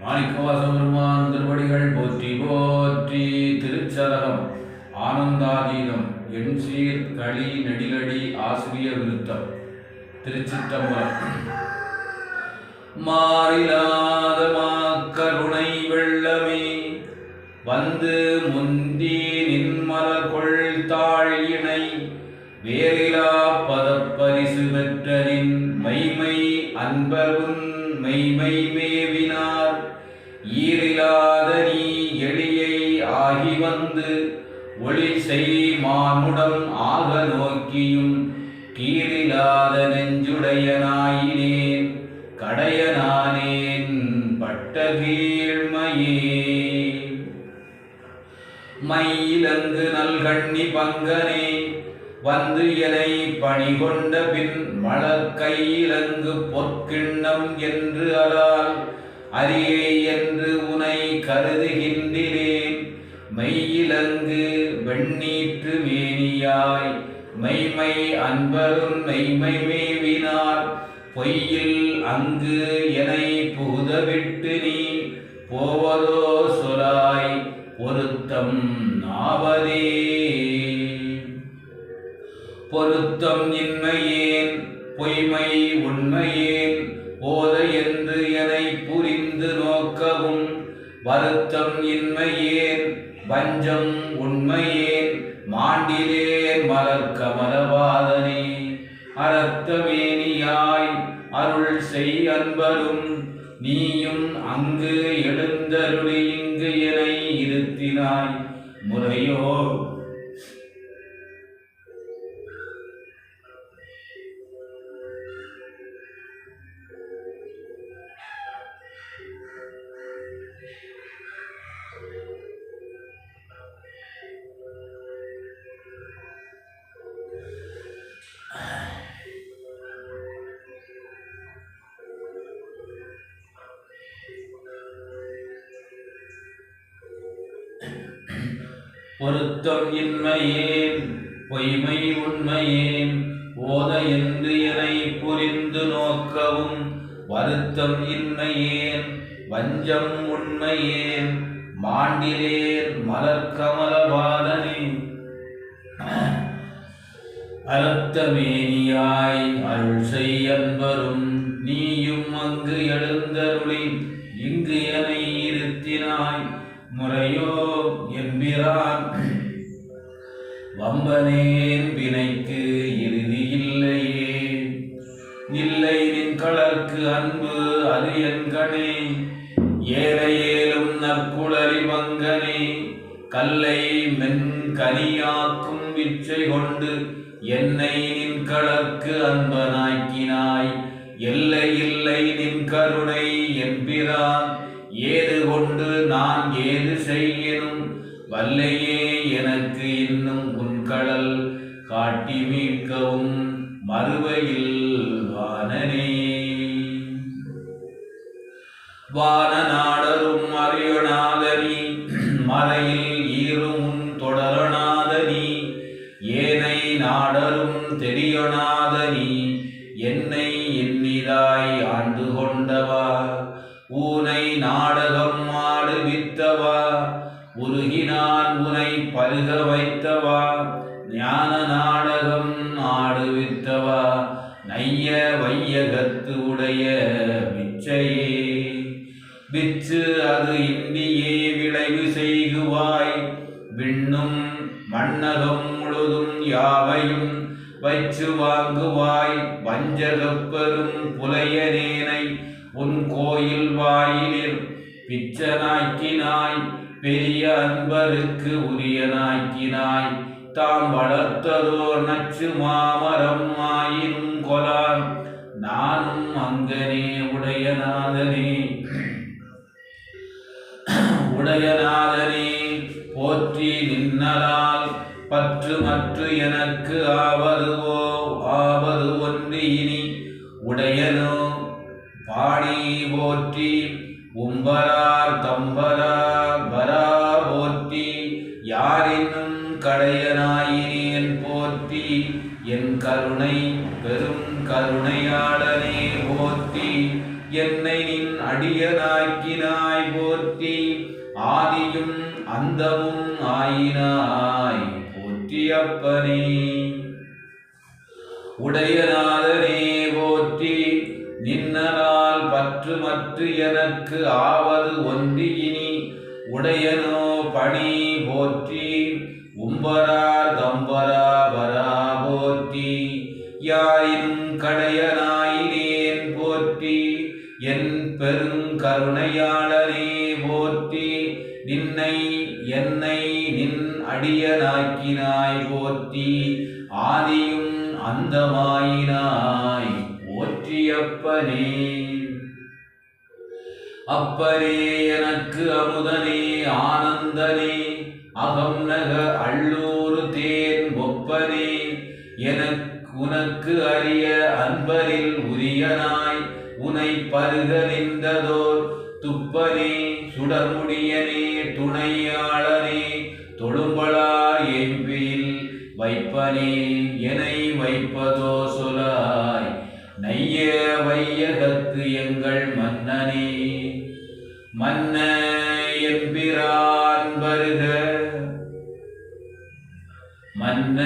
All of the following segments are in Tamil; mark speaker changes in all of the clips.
Speaker 1: மாணிக்கவாச திருவடிகள் போற்றி போற்றி திருச்சதகம் ஆனந்தாதீதம் எண்சீர் களி நெடிலடி ஆசிரிய விருத்தம். திருச்சிற்றம்பலம். மாறிலாத மாக்கருணை வெள்ளமே வந்து முந்தி நின்மலர் கொள் தாழ் இணை. வேறிலா பதப்பரிசு மைமை அன்பருன் மைமை மேவினார். ஈரிலாத நீ எளியை ஆகி வந்து ஒளி செய் மானுடம் ஆக நோக்கியும் கீரிலாத நெஞ்சுடையனாயினேன் கடையனானேன் பட்ட கீழ்மையே மயிலங்கு நல்கண்ணி பங்கனே வந்து எனை பணி கொண்ட பின் மலர் கையிலங்கு பொற்கிண்ணம் என்று அலால் அரியை என்று உனை கருதுகின்றேன் மெய்யிலங்கு வெண்ணீற்று மேனியாய் மெய்மை அன்பரும் மெய்மை மேவினார். பொய்யில் அங்கு எனை புகுதவிட்டு நீ போவதோ சொலாய் பொருத்தம் நாவதே. பொருத்தம் இன்மையேன் பொய்மை உண்மையேன். போத என்று எனை புரிந்து நோக்கவும் வருத்தம் இன்மையேன் பஞ்சம் உண்மையேன். மாண்டிலேன் மலர்க்க கமலவாதனே அரத்தமேனியாய் அருள் செய் அன்பரும் நீயும் அங்கு எழுந்தருளி இங்கு என இருத்தினாய். முறையோ பொருத்தம் இன்மையேன் பொய்மை உண்மையேன் ஓத என்று எனை புரிந்து நோக்கவும் வருத்தம் இன்மையேன் வஞ்சம் உண்மையேன் மாண்டிலேர் மலர் கமலவாதனே அலத்தமேனியாய் அருள் செய் நீயும் அங்கு எழுந்தருளி இங்கு என இருத்தினாய் முறையோ எம்பிரான் வம்பனேன் வினைக்கு இறுதி இல்லையே. இல்லை நின் கலர்க்கு அன்பு அது ஏற ஏலும் நற்குளறி மங்கனே கல்லை மென் கனியாக்கும் விச்சை கொண்டு என்னை நின் கலர்க்கு அன்பனாக்கினாய். எல்லை இல்லை நின் கருணை என்பிரான். ஏது கொண்டு நான் ஏது செய்யணும் வல்லையே எனக்கு இன்னும் உன் கடல் காட்டி மீட்கவும் மறுவையில் வானனே. வான நான் உனை பருக வைத்தவா? ஞான நாடகம் ஆடுவித்தவா நைய வையகத்து உடைய பிச்சையே. பிச்சு அது இன்னியே விளைவு செய்குவாய். விண்ணும் மண்ணகம் முழுதும் யாவையும் வச்சு வாங்குவாய். வஞ்சகப்பெரும் புலையரேனை உன் கோயில் வாயிலில் பிச்சனாக்கினாய். பெரிய அன்பருக்கு உரியனாக்கினாய். தாம் வளர்த்ததோர் நச்சு மாமரம் ஆயினும் கொலான். நானும் அங்கனே உடையநாதனே. உடையநாதனே போற்றி நின்னலால் பற்று மற்று எனக்கு ஆவதுவோ ஆவது ஒன்று இனி உடையனோ. பாடி போற்றி உம்பரார் தம்பரார் வரா போற்றி யாரென்னும் கடையனாயினேன் போற்றி என் கருணை பெரும் கருணையாளனே போற்றி என்னை நின் அடியனாக்கினாய் போற்றி ஆதியும் அந்தமும் ஆயினாய் போற்றியப்பனே உடையநாதனே போற்றி பற்று மற்று எனக்கு ஆவது ஒன்றியினி இனி உடையனோ பணி போற்றி உம்பரார் தம்பரா வரா போற்றி யாயினும் கடையனாயினேன் போற்றி என் பெருங்கருணையாளனே போற்றி நின்னை என்னை நின் அடியனாக்கினாய் போற்றி ஆதியும் அந்தமாயினாய் போற்றியப்பனே. அப்பரே எனக்கு அமுதனே ஆனந்தனே அகம் நக அள்ளூர் தேன் ஒப்பனே. எனக்கு உனக்கு அறிய அன்பரில் உரியனாய் உனை பருக நின்றதோர் துப்பனே. சுடர்முடியனே துணையாளனே தொழும்பலா என்பில் வைப்பனே. எனை வைப்பதோ சொலாய் நைய வையகத்து எங்கள் மன்னனே. மன்ன என்பிரான் வருக. மன்ன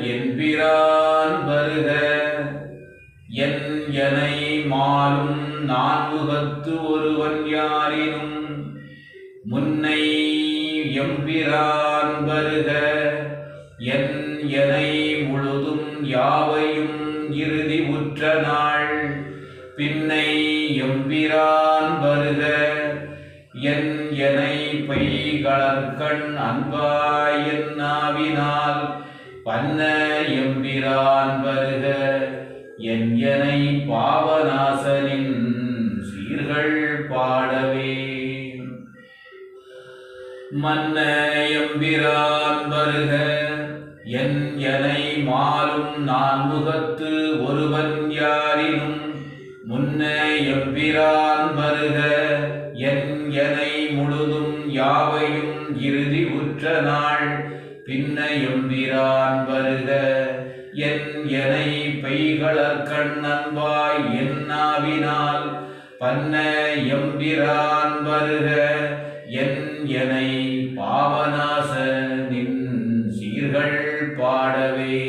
Speaker 1: என்பிரான் வருக. என் எனை மாலும் நான்முகத்து ஒருவன் யாரினும் முன்னை எம்பிரான் வருக. என் எனை முழுதும் யாவையும் இறுதி உற்ற நாள் பைகளற்கண் அன்பாய் நாவினால் பன்ன எம்பிரான் வருக. என்னை பாவநாசனின் சீர்கள் பாடவே. மன்ன எம்பிரான் வருக. என் மாறும் நான் முகத்து ஒருவன் யாரினும் முன்ன எம்பிரான் வருக. எம்பிரான் வருக. என் எனை பெய்களற் கண்ணன்பாய் என்னாவினால் பன்ன எம்பிரான் வருக. என் எனை பாவநாச நின் சீர்கள் பாடவே.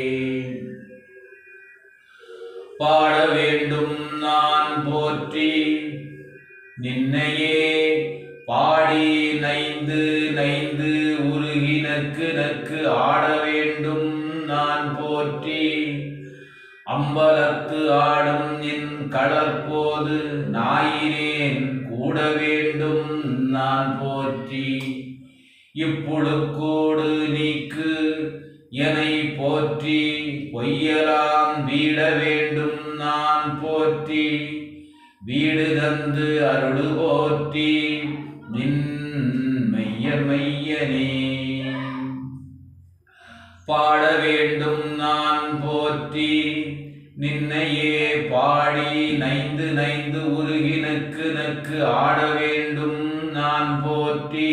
Speaker 1: பாட வேண்டும் நான் போற்றி. நின்னையே பாடி நைந்து நைந்து உருகி நக்கு ஆடவே. அம்பலத்து ஆடும் என் களற்போது நாயினேன் கூட வேண்டும் நான் போற்றி. இப்புழுக்கோடு நீக்கு என்னை போற்றி. பொய்யலாம் வீட வேண்டும் நான் போற்றி. வீடு தந்து அருள் போற்றி. நின் மைய மையனே பாட வேண்டும் நான் போற்றி. நின்னையே பாடி நைந்து நைந்து உருகி நக்கு நக்கு ஆட வேண்டும் நான் போற்றி.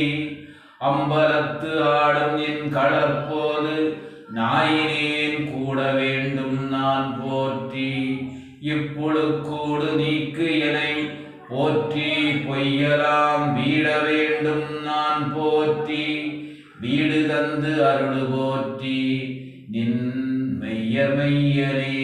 Speaker 1: அம்பலத்து ஆடும் என் கடற்போது நாயினேன் கூட வேண்டும் நான் போற்றி. இப்புழுக்கூடு நீக்கு எனை போற்றி. பொய்யலாம் வீட வேண்டும் நான் போற்றி. வீடு தந்து அருள் போற்றி. நின் மைய மையனே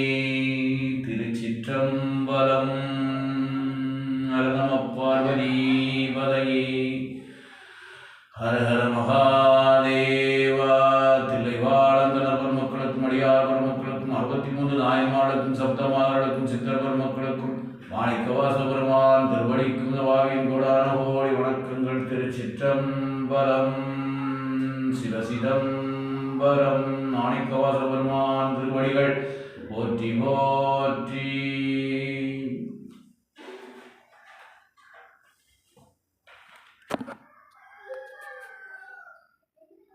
Speaker 1: திருச்சிற்றம்பலம். சிவசிதம்பரம். மாணிக்கவாச பெருமான் திருவடிகள் போற்றி போற்றி.